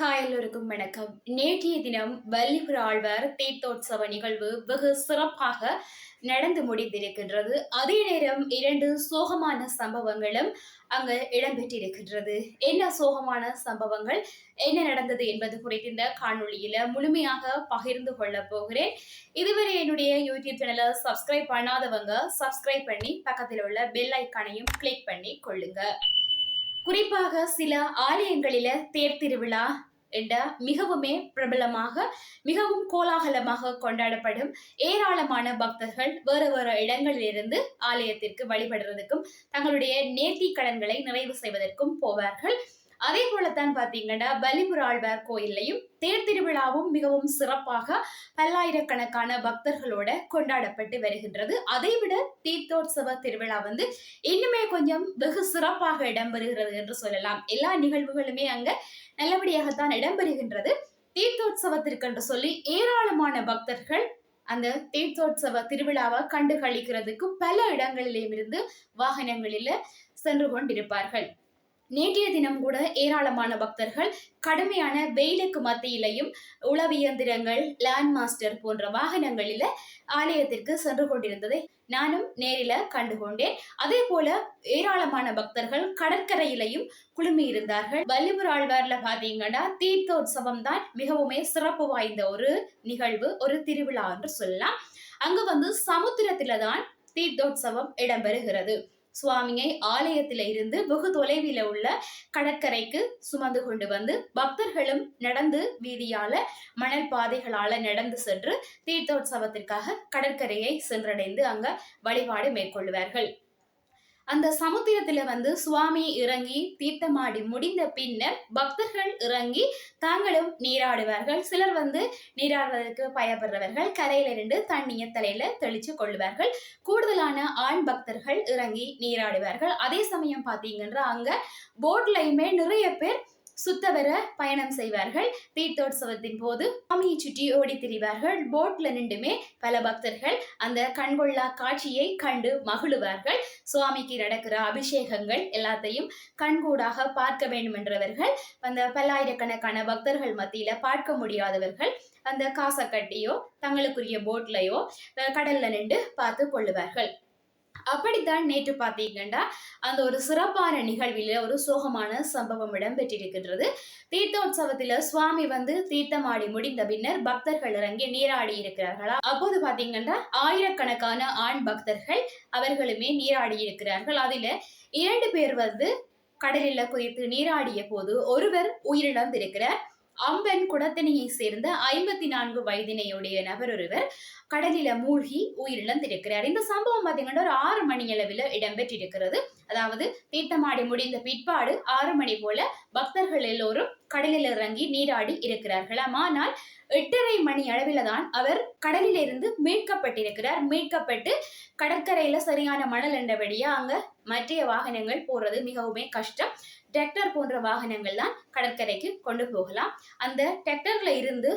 Hi எல்லோருக்கும் வணக்கம். நேற்றைய தினம் வள்ளிபுர ஆழ்வார் தீர்த்தோற்சவ நிகழ்வு வெகு சிறப்பாக நடந்து முடிந்திருக்கின்றது. அதே நேரம் இரண்டு சோகமான சம்பவங்களும் அங்கு இடம்பெற்றிருக்கின்றது. என்ன சோகமான சம்பவங்கள்? என்ன நடந்தது என்பது குறித்து இந்த காணொளியில முழுமையாக பகிர்ந்து கொள்ள போகிறேன். இதுவரை என்னுடைய யூடியூப் சேனலை சப்ஸ்கிரைப் பண்ணாதவங்க சப்ஸ்கிரைப் பண்ணி பக்கத்தில் உள்ள பெல் ஐக்கானையும் கிளிக் பண்ணி கொள்ளுங்க. குறிப்பாக சில ஆலயங்களில தேர் திருவிழா என்ற மிகவுமே பிரபலமாக மிகவும் கோலாகலமாக கொண்டாடப்படும். ஏராளமான பக்தர்கள் வேறு வேறு இடங்களிலிருந்து ஆலயத்திற்கு வழிபடுறதுக்கும் தங்களுடைய நேர்த்தி கடன்களை நிறைவு செய்வதற்கும் போவார்கள். அதே போலத்தான் பாத்தீங்கன்னா பலிபுராழ்வார் கோயில்லையும் தேர் திருவிழாவும் மிகவும் சிறப்பாக பல்லாயிரக்கணக்கான பக்தர்களோட கொண்டாடப்பட்டு வருகின்றது. அதைவிட தீர்த்தோற்சவ திருவிழா வந்து இன்னுமே கொஞ்சம் வெகு சிறப்பாக இடம்பெறுகிறது என்று சொல்லலாம். எல்லா நிகழ்வுகளுமே அங்க நல்லபடியாகத்தான் இடம்பெறுகின்றது. தீர்த்தோற்சவத்திற்கு என்று சொல்லி ஏராளமான பக்தர்கள் அந்த தீர்த்தோற்சவ திருவிழாவை கண்டு கழிக்கிறதுக்கு பல இடங்களிலும் இருந்து வாகனங்களில சென்று கொண்டிருப்பார்கள். நேற்றைய தினம் கூட ஏராளமான பக்தர்கள் கடுமையான வெயிலுக்கு மத்தியிலையும் உளவியந்திரங்கள் லேண்ட் மாஸ்டர் போன்ற வாகனங்களில ஆலயத்திற்கு சென்று கொண்டிருந்ததை நானும் நேரில கண்டுகொண்டேன். அதே போல ஏராளமான பக்தர்கள் கடற்கரையிலையும் குழுமி இருந்தார்கள் வள்ளிபுர ஆழ்வார்ல பாத்தீங்கன்னா தீர்த்தோற்சவம் தான் மிகவுமே சிறப்பு வாய்ந்த ஒரு நிகழ்வு ஒரு திருவிழா என்று சொல்லலாம். அங்கு வந்து சமுத்திரத்துல தான் தீர்த்தோற்சவம் இடம்பெறுகிறது. சுவாமியை ஆலயத்தில இருந்து வெகு தொலைவில் உள்ள கடற்கரைக்கு சுமந்து கொண்டு வந்து பக்தர்களும் நடந்து வீதியால மணல் பாதைகளால நடந்து சென்று தீர்த்தோற்சவத்திற்காக கடற்கரையை சென்றடைந்து அங்க வழிபாடு மேற்கொள்வார்கள். அந்த சமுத்திரத்துல வந்து சுவாமி இறங்கி தீர்த்தமாடி முடிந்த பின்னர் பக்தர்கள் இறங்கி தாங்களும் நீராடுவார்கள். சிலர் வந்து நீராடுவதற்கு பயப்படுறவர்கள். கரையில இருந்து தண்ணிய தலையில தெளிச்சு கொள்ளுவார்கள் கூடுதலான ஆண் பக்தர்கள் இறங்கி நீராடுவார்கள். அதே சமயம் பாத்தீங்கன்னா அங்க போட்லயுமே நிறைய பேர் சுத்தவர பயணம் செய்வார்கள். தீர்த்தோற்சவத்தின் போது சுவாமியை சுற்றி ஓடி திரிவார்கள். போட்ல நின்றுமே பல பக்தர்கள் அந்த கண்கொள்ளா காட்சியை கண்டு மகிழுவார்கள். சுவாமிக்கு நடக்கிற அபிஷேகங்கள் எல்லாத்தையும் கண்கூடாக பார்க்க வேண்டும் என்றவர்கள் அந்த பல்லாயிரக்கணக்கான பக்தர்கள் மத்தியில பார்க்க முடியாதவர்கள் அந்த காசை கட்டியோ தங்களுக்குரிய போட்லையோ கடல்ல நின்று பார்த்து கொள்ளுவார்கள். அப்படித்தான் நேற்று பார்த்தீங்கன்னா அந்த ஒரு சிறப்பான நிகழ்வில் ஒரு சோகமான சம்பவம் இடம்பெற்றிருக்கின்றது. தீர்த்தோற்சவத்தில் சுவாமி வந்து தீர்த்தமாடி முடிந்த பின்னர் பக்தர்கள் இறங்கி நீராடி இருக்கிறார்களா? அப்போது பாத்தீங்கன்னா ஆயிரக்கணக்கான ஆண் பக்தர்கள் அவர்களுமே நீராடி இருக்கிறார்கள். அதில் இரண்டு பேர் வந்து கடலில் குதித்து நீராடிய போது ஒருவர் உயிரிழந்திருக்கிறார். அம்பன் குடத்தினையை சேர்ந்த ஐம்பத்தி நான்கு வயதினையுடைய நபர் ஒருவர் கடலில மூழ்கி உயிரிழந்திருக்கிறார். இந்த சம்பவம் பார்த்தீங்கன்னா ஒரு ஆறு மணி அளவில் இடம்பெற்றிருக்கிறது. அதாவது தீர்த்தமாடி முடிந்த பிற்பாடு ஆறு மணி போல பக்தர்கள் எல்லோரும் கடலில் இறங்கி நீராடி இருக்கிறார்களாம் ஆனால் எட்டரை மணி அளவில் தான் அவர் கடலிலிருந்து மீட்கப்பட்டிருக்கிறார். மீட்கப்பட்டு கடற்கரையில சரியான மணல் என்றபடியா அங்க மற்ற வாகனங்கள் போறது மிகவுமே கஷ்டம். டிராக்டர் போன்ற வாகனங்கள் தான் கடற்கரைக்கு கொண்டு போகலாம். அந்த டிராக்டர்ல இருந்து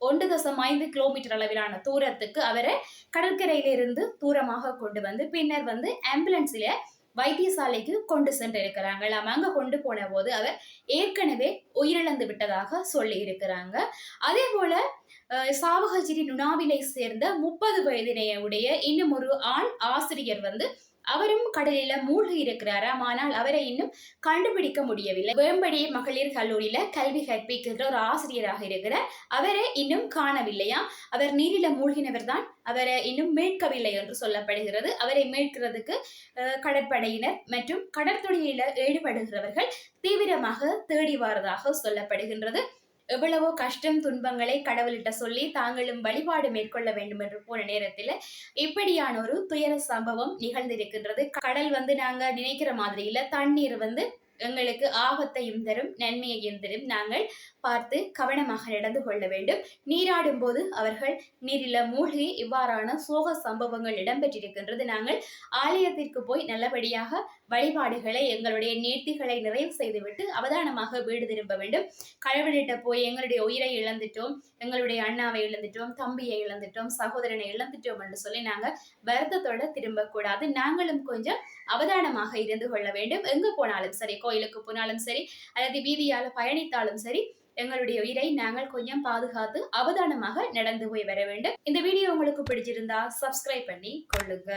ஒன்று தசம் ஐந்து கிலோமீட்டர் அளவிலான தூரத்துக்கு அவரை கடற்கரையிலிருந்து தூரமாக கொண்டு வந்து பின்னர் வந்து ஆம்புலன்ஸில் வைத்தியசாலைக்கு கொண்டு சென்றிருக்கிறாங்களாம் அங்க கொண்டு போன போது அவர் ஏற்கனவே உயிரிழந்து விட்டதாக சொல்லி இருக்கிறாங்க. அதே போல சாவகச்சிரி நுணாவிலை சேர்ந்த முப்பது வயதினையுடைய இன்னும் ஒரு ஆண் ஆசிரியர் வந்து அவரும் கடலில மூழ்கி இருக்கிறாராம் ஆனால் அவரை இன்னும் கண்டுபிடிக்க முடியவில்லை. வேம்படி மகளிர் கல்லூரியில கல்வி கற்பிக்கின்ற ஒரு ஆசிரியராக இருக்கிறார். அவரை இன்னும் காணவில்லையா? அவர் நீரில மூழ்கினவர் தான். அவரை இன்னும் மீட்கவில்லை என்று சொல்லப்படுகிறது. அவரை மீட்கிறதுக்கு கடற்படையினர் மற்றும் கடற்தொழில ஈடுபடுகிறவர்கள் தீவிரமாக தேடி வருவதாக சொல்லப்படுகின்றது. எவ்வளவோ கஷ்டம் துன்பங்களை கடவுள்கிட்ட சொல்லி தாங்களும் வழிபாடு மேற்கொள்ள வேண்டும் என்று போன நேரத்தில் இப்படியான ஒரு துயர சம்பவம் நிகழ்ந்திருக்கின்றது. கடல் வந்து நாங்க நினைக்கிற மாதிரி இல்ல தண்ணீர் வந்து எங்களுக்கு ஆபத்தையும் தரும் நன்மையையும் தரும். நாங்கள் பார்த்து கவனமாக நடந்து கொள்ள வேண்டும். நீராடும் போது அவர்கள் நீரில மூழ்கி இவ்வாறான சோக சம்பவங்கள் இடம்பெற்றிருக்கின்றது. நாங்கள் ஆலயத்திற்கு போய் நல்லபடியாக வழிபாடுகளை எங்களுடைய நேர்த்திகளை நிறைவு செய்துவிட்டு அவதானமாக வீடு திரும்ப வேண்டும். கழவனிட்ட போய் எங்களுடைய உயிரை இழந்துட்டோம் எங்களுடைய அண்ணாவை இழந்துட்டோம் தம்பியை இழந்துட்டோம் சகோதரனை இழந்துட்டோம் என்று சொல்லி நாங்கள் வருத்தத்தோட திரும்பக்கூடாது. நாங்களும் கொஞ்சம் அவதானமாக இருந்து கொள்ள வேண்டும். எங்கு போனாலும் சரி கோயிலுக்கு போனாலும் சரி அல்லது வீதியால் பயணித்தாலும் சரி எங்களுடைய உயிரை நாங்கள் கொஞ்சம் பாதுகாத்து அவதானமாக நடந்து போய் வர வேண்டும். இந்த வீடியோ உங்களுக்கு பிடிச்சிருந்தா சப்ஸ்கிரைப் பண்ணி கொள்ளுங்க.